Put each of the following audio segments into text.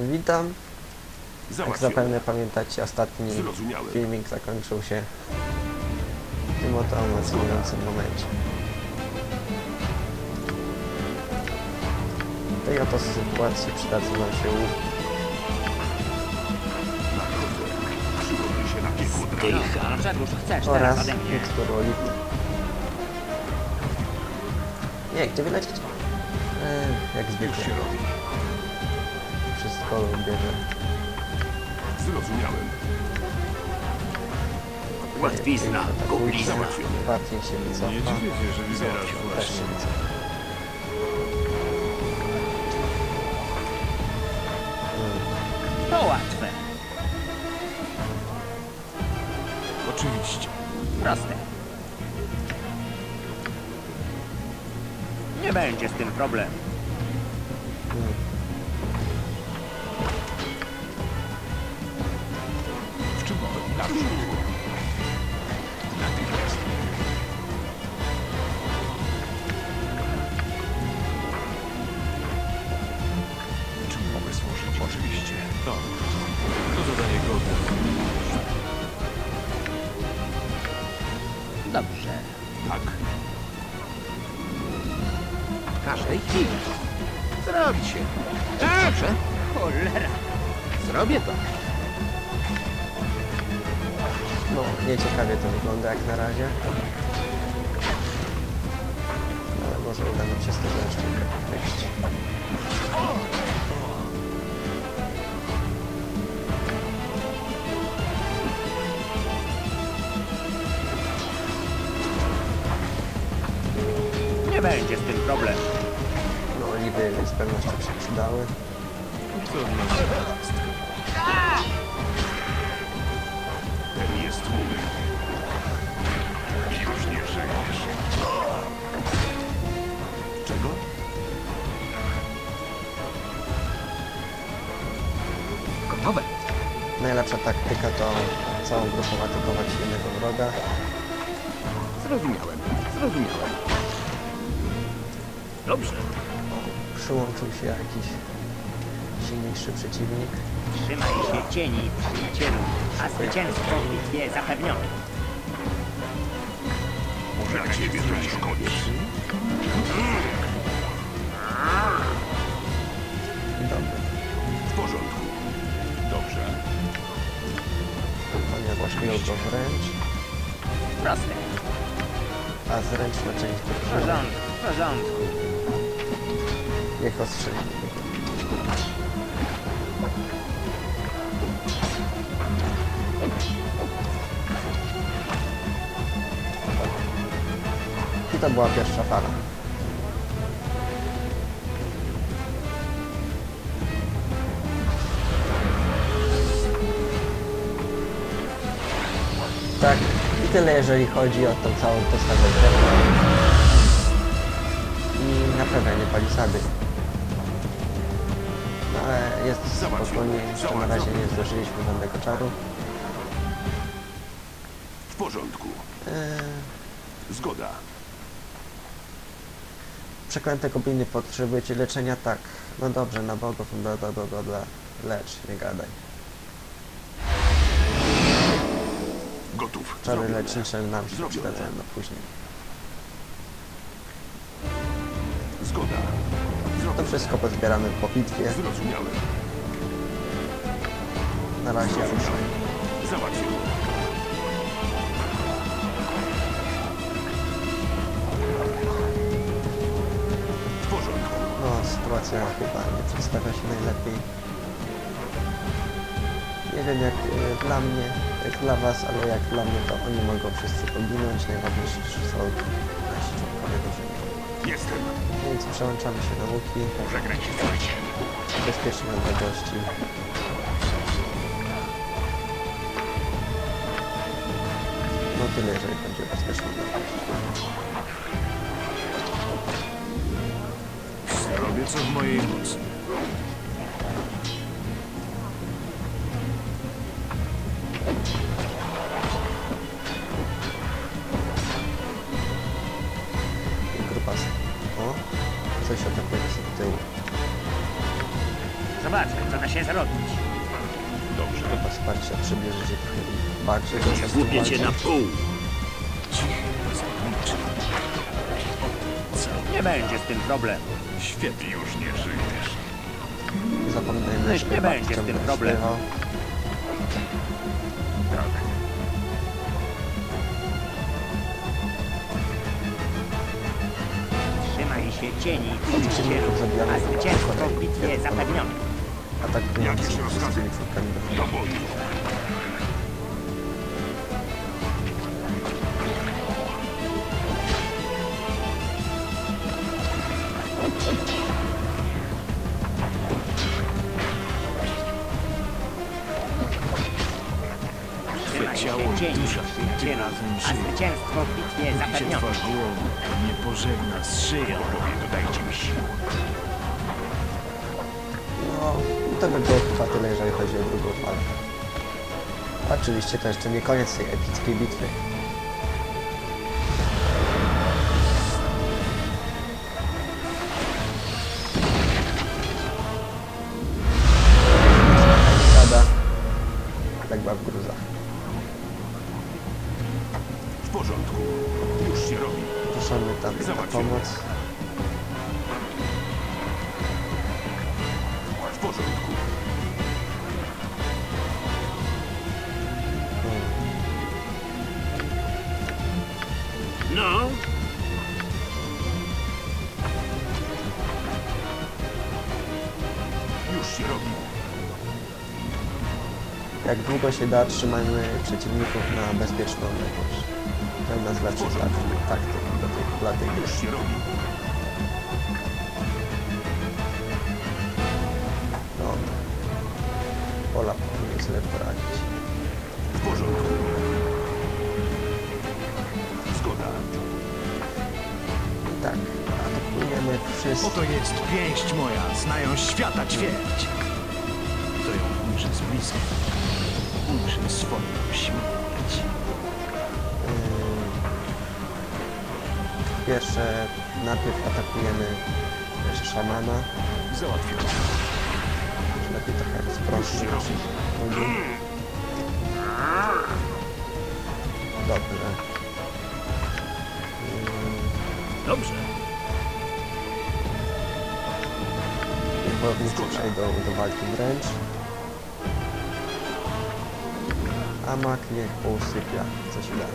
Witam. Jak zapewne pamiętacie, ostatni filmik zakończył się w tym oto emocjonującym momencie. W tej oto sytuacji przydadzą nam się łuk. Czegóż chcesz oraz teraz ode mnie? Nie, gdzie wylecieć? Eee, jak zwykle. Wszystko bierze. Zrozumiałem. Łatwizna, kublizna. Bardziej się wycofa. Nie dziwię się, że wybierasz właśnie. To łatwe. Oczywiście. Proste. Nie będzie z tym problemu. Natychmiast. Czym mogę służyć? Oczywiście. To. To zadanie godne. Dobrze. Tak. W każdej chwili. Zrobić się. Dobrze, Cholera. zrobię to. No, nieciekawie to wygląda jak na razie. Ale może uda nam się z tego jeszcze wyjść. Nie będzie z tym problemu. No, oliwy z pewnością się przydały. Trudno Już nie żyjesz. Czego? Gotowe. Najlepsza taktyka to całą grupą atakować jednego wroga. Zrozumiałem. Zrozumiałem. Dobrze. Przyłączył się jakiś silniejszy przeciwnik. Trzymaj się cieni, przyjacielu. A zwycięstwo w bitwie zapewnione. Dla ciebie to nie szkodzi. Dobry. W porządku. Dobrze. Ponieważ miał go wręcz, Proste. a zręczna część W drużyny porządku, w porządku. niech ostrzeli. To była pierwsza fala. Tak, i tyle jeżeli chodzi o tą całą postawę drewna i naprawianie palisady. No ale jest spokojnie, jeszcze na razie nie zdążyliśmy żadnego czaru. W porządku. Eee, Zgoda. Przeklęte gobliny potrzebujecie leczenia? Tak. No dobrze, na bogów, bla bla bla bla bla. Lecz, nie gadaj. Gotów. Czary lecznicze nam się przydadzą no później. Zgoda. To Zrobione. wszystko pozbieramy po bitwie. Zrozumiałem. Na razie ruszaj. Sytuacja chyba nie przedstawia się najlepiej. Nie wiem jak e, dla mnie, jak dla was, ale jak dla mnie to oni mogą wszyscy poginąć. Najważniejsze są nasi członkowie drużyny. Jestem. Więc przełączamy się na łuki. Żegnaj się z życiem. bezpiecznej odległości. No tyle, jeżeli chodzi o bezpieczną odległość. Robię co w mojej mocy. Grupa z... O, coś atakuje z tyłu. Zobaczę, co da się zrobić. Dobrze. Chyba wsparcia przybliżycie trochę bardziej Zgubię cię na pół. Nie będzie z tym problemu. Świetnie. Już nie żyjesz. Nie zapominajmy, że nie będzie z tym problemu. Tak. Trzymaj się cieni, przyjacielu, zabijamy a zwycięstwo w bitwie zapewnione. Atakujący Jakieś rozkazy? wszystkimi członkami do Do przyjacielu, razem a zwycięstwo w bitwie zapewnione. nie pożegna z szyją. Bogowie, dodajcie mi sił. No, to by było chyba tyle, jeżeli chodzi o drugą falę. Oczywiście to jeszcze nie koniec tej epickiej bitwy. No, Już się robi. Jak długo się da, trzymajmy przeciwników na bezpieczną odległość. Pełna z lepszych taktyk taktyk do tej bladej Już się robi. No. Pola powinien sobie poradzić. Wszyscy. Oto jest pięść moja, znają świata ćwierć. To ją ujrzy z bliska. Ujrzy swoją śmierć. Ym, Pierwsze, najpierw atakujemy szamana. Załatwione. Lepiej trochę ludzi. Dobrze. Dobrze. Wojownicy przejdą do walki wręcz. A mak niech pousypia coś da.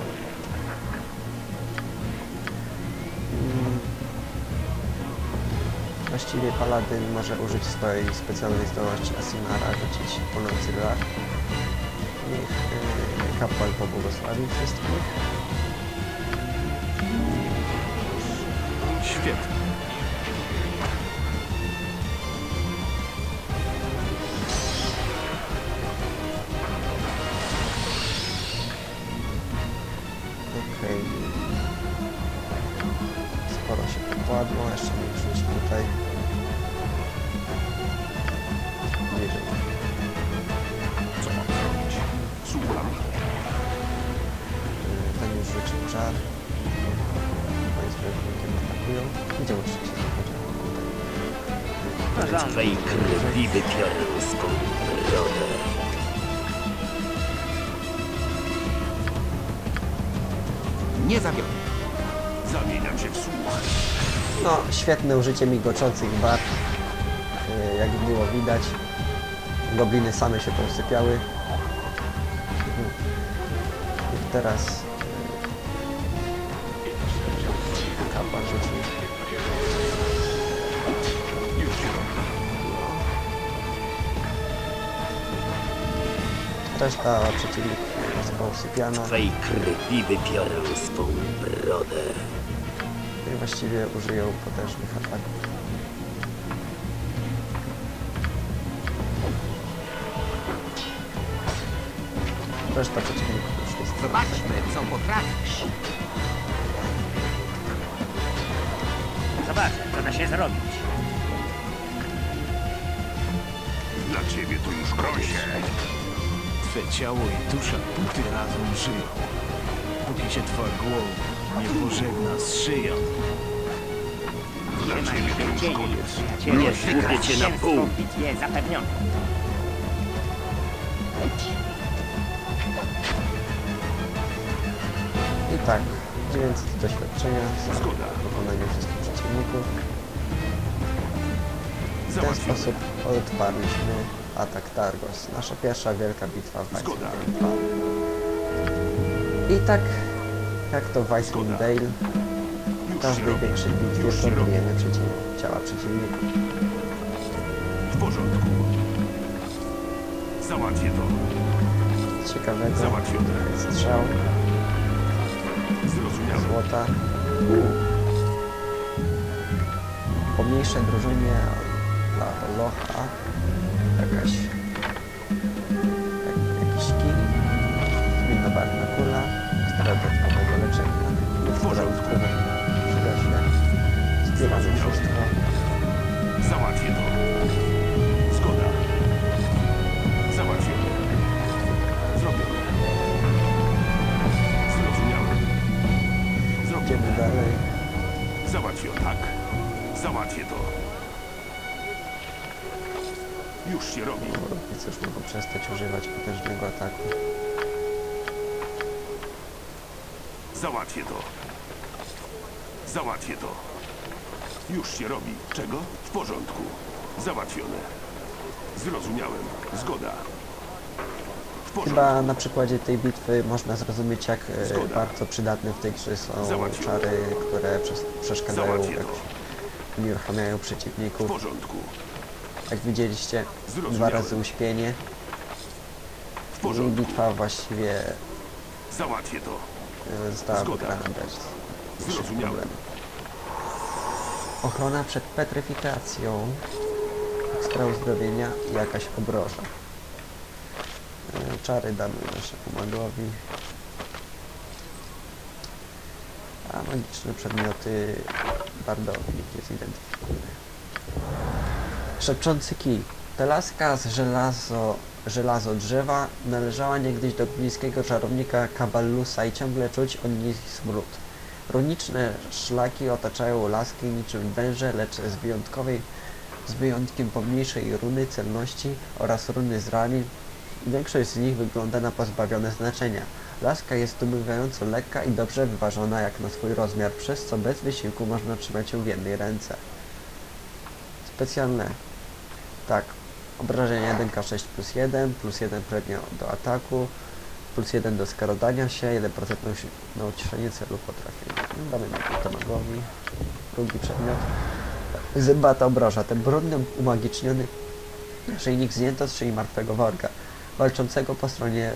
Mm. Właściwie paladyn może użyć swojej specjalnej zdolności Asinara, rzucić płonący rak. Niech yy, kapłan pobłogosławi wszystkich. Świetnie. Się pokładło, jeszcze tutaj. Bliżej. Co mam zrobić? Słucham. Ten już rzucił czar. Moim zwolennikiem atakują. Gdzie uczyć się zachodzą? Tutaj. Porządku. Twej krwi wypiorę swą brodę. Nie zawiodę. No, świetne użycie migoczących barw. Yy, Jak było widać. Gobliny same się pousypiały. Mhm. I teraz yy, kapłan rzucił. Reszta przeciwników jest pousypiana. Twej krwi wypiorę swą brodę. Właściwie użyją potężnych ataków. Reszta przeciwników już jest. Zobaczmy, co potrafisz. Zobaczę, co da się zrobić. Dla ciebie to już grozie. Twe ciało i dusza póty razem żyją. Póki się twa głowa nie pożegna z szyją. Się cię na pół. Bitwie zapewnione. I tak, 900 doświadczenia za pokonanie wszystkich przeciwników. W ten sposób odparliśmy atak Targos. Nasza pierwsza wielka bitwa w Icewind. Dale. I tak, jak to w Icewind. Dale, każdej większej bitwie porujemy przeciw, ciała przeciwników. W porządku. Załatwię to. Ciekawego Załatwione. strzał, Zrozumiałem. złota. Pomniejsze drużynie dla Locha jakaś Załatwię to. Załatwię to. Już się robi. Czego? W porządku. Załatwione. Zrozumiałem. Zgoda. W porządku. Chyba na przykładzie tej bitwy można zrozumieć, jak e, Zgoda. bardzo przydatne w tej grze są Załatwione. czary, które przes- przeszkadzają, jak unieruchamiają W przeciwników. porządku. Jak widzieliście, dwa razy uśpienie W i bitwa właściwie Załatwię to. E, została wygrana bez Zrozumiałem. Ochrona przed petryfikacją, ekstra uzdrowienia i jakaś obroża. E, Czary damy naszemu magowi. A magiczne przedmioty bardownik jest identyfikowany. Szepczący kij. Ta laska z żelazo, żelazo drzewa należała niegdyś do bliskiego czarownika Kaballusa i ciągle czuć od niej smród. Runiczne szlaki otaczają laskę niczym węże, lecz z wyjątkowej, z wyjątkiem pomniejszej runy celności oraz runy zrani, większość z nich wygląda na pozbawione znaczenia. Laska jest zdumiewająco lekka i dobrze wyważona jak na swój rozmiar, przez co bez wysiłku można trzymać ją w jednej ręce. Specjalne. Tak. Obrażenia 1k6 plus 1, plus 1 premia do ataku, plus 1 do skradania się, 1% na uciszenie celu potrafienia. No, Damy na to magowi. Drugi przedmiot. Zębata obroża. Ten brudny, umagiczniony naszyjnik zdjęto z szyi martwego worka, walczącego po stronie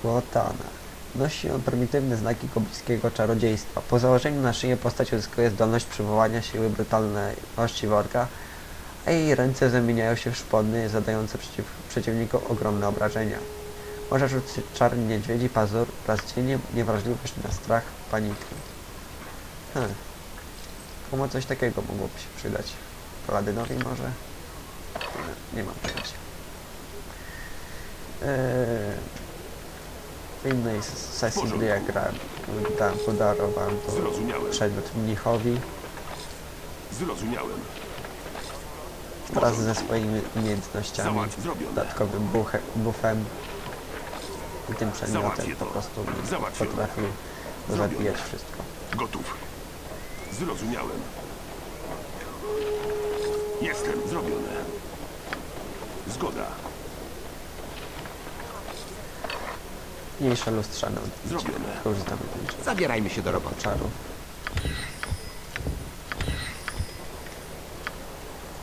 Krotana. Nosi on prymitywne znaki goblińskiego czarodziejstwa. Po założeniu na szyję postać uzyskuje zdolność przywołania siły brutalności worka, a jej ręce zamieniają się w szpony zadające przeciw, przeciwniku ogromne obrażenia. Może rzucić czar niedźwiedzi, pazur, rozdzielnie, niewrażliwość na strach, panikę. Hmm. Komu coś takiego mogłoby się przydać? Paladynowi może? Nie, nie mam pojęcia. Eee, w innej sesji, gdy ja podarowałem to przedmiot mnichowi Zrozumiałem. Wraz ze swoimi umiejętnościami, dodatkowym buche, bufem i tym przedmiotem po prostu potrafił zabijać wszystko. Gotów. Zrozumiałem. Jestem. Zrobione. Zgoda. Mniejsze lustrzane odbicie. Zrobione. Zabierajmy się do roboty. czarów.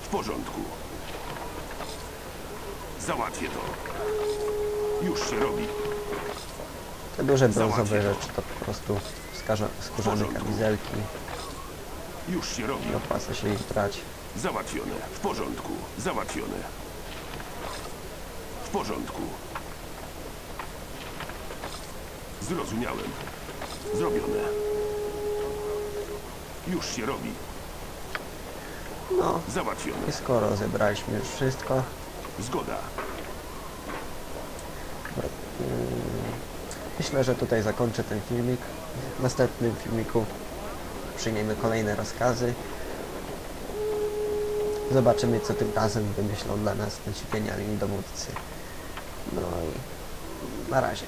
W porządku. Załatwię to. Już się robi. Te duże brązowe rzeczy to po prostu skórzane kamizelki. Już się robi. Opłaca się ich brać. Załatwione. W porządku. Załatwione. W porządku. Zrozumiałem. Zrobione. Już się robi. No Załatwione. i skoro zebraliśmy już wszystko, Zgoda. myślę, że tutaj zakończę ten filmik. W następnym filmiku przyjmiemy kolejne rozkazy. Zobaczymy, co tym razem wymyślą dla nas nasi genialni dowódcy. No i na razie.